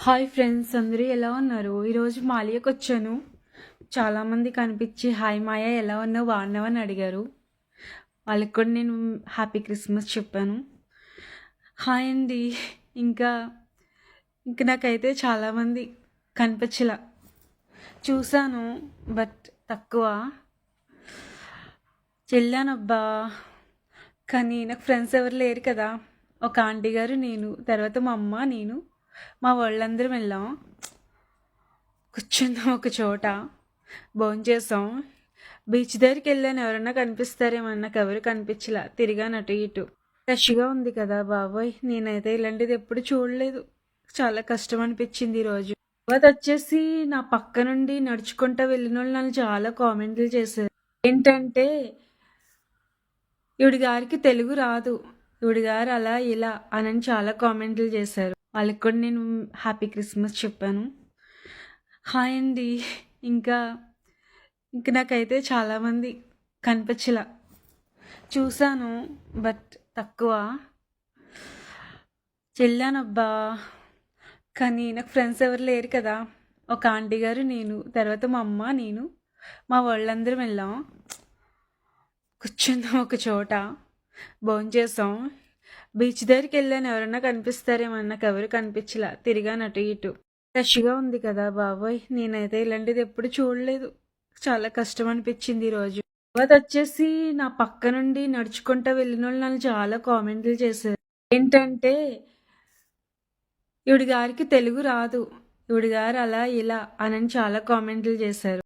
Hi friends అందరూ ఎలా ఉన్నారు? ఈరోజు మాలియాకి వచ్చాను. చాలామంది కనిపించి హాయ్ మాయ ఎలా ఉన్నావు? బాగున్నావు? అని అడిగారు. వాళ్ళకి కూడా నేను హ్యాపీ క్రిస్మస్ చెప్పాను. హాయ్ అండి. ఇంకా ఇంక నాకైతే చాలామంది కనిపించలా. చూశాను బట్ తక్కువ. చెల్లానబ్బా కానీ నాకు ఫ్రెండ్స్ ఎవరు లేరు కదా. ఒక ఆంటీ గారు నేను తర్వాత మా అమ్మ నేను. మా వాళ్ళందరం వెళ్ళాం. కూర్చున్నాం ఒక చోట. భోంచేసాం బీచ్ దగ్గరికి వెళ్ళాను. ఎవరైనా కనిపిస్తారేమో నాకు ఎవరు కనిపించలా. తిరిగాను అటు ఇటు. రష్గా ఉంది కదా బాబోయ్. నేనైతే ఇలాంటిది ఎప్పుడు చూడలేదు. చాలా కష్టం అనిపించింది ఈరోజు తర్వాత వచ్చేసి నా పక్క నుండి నడుచుకుంటా వెళ్ళిన వాళ్ళు నన్ను చాలా కామెంట్లు చేశారు. ఏంటంటే ఈవిడ గారికి తెలుగు రాదు. ఈవిడ గారు అలా ఇలా అని చాలా కామెంట్లు చేశారు. వాళ్ళకి కూడా నేను హ్యాపీ క్రిస్మస్ చెప్పాను. హాయ్ అండి. ఇంకా ఇంక నాకైతే చాలామంది కనిపించలా. చూశాను బట్ తక్కువ. చెల్లానబ్బా కానీ నాకు ఫ్రెండ్స్ ఎవరు లేరు కదా. ఒక ఆంటీ గారు నేను తర్వాత మా అమ్మ నేను మా వాళ్ళందరం వెళ్ళాం. కూర్చున్నాం ఒక చోట. భోంచేసాం. బీచ్ దగ్గరికి వెళ్ళాను. ఎవరైనా కనిపిస్తారేమో నాకు ఎవరు కనిపించలా. తిరిగాను అటు ఇటు. రష్గా ఉంది కదా బాబోయ్. నేనైతే ఇలాంటిది ఎప్పుడు చూడలేదు. చాలా కష్టం అనిపించింది ఈరోజు తర్వాత వచ్చేసి నా పక్క నుండి నడుచుకుంటా వెళ్ళిన వాళ్ళు నన్ను చాలా కామెంట్లు చేశారు. ఏంటంటే ఈవిడ గారికి తెలుగు రాదు. ఈవిడ గారు అలా ఇలా అని చాలా కామెంట్లు చేశారు.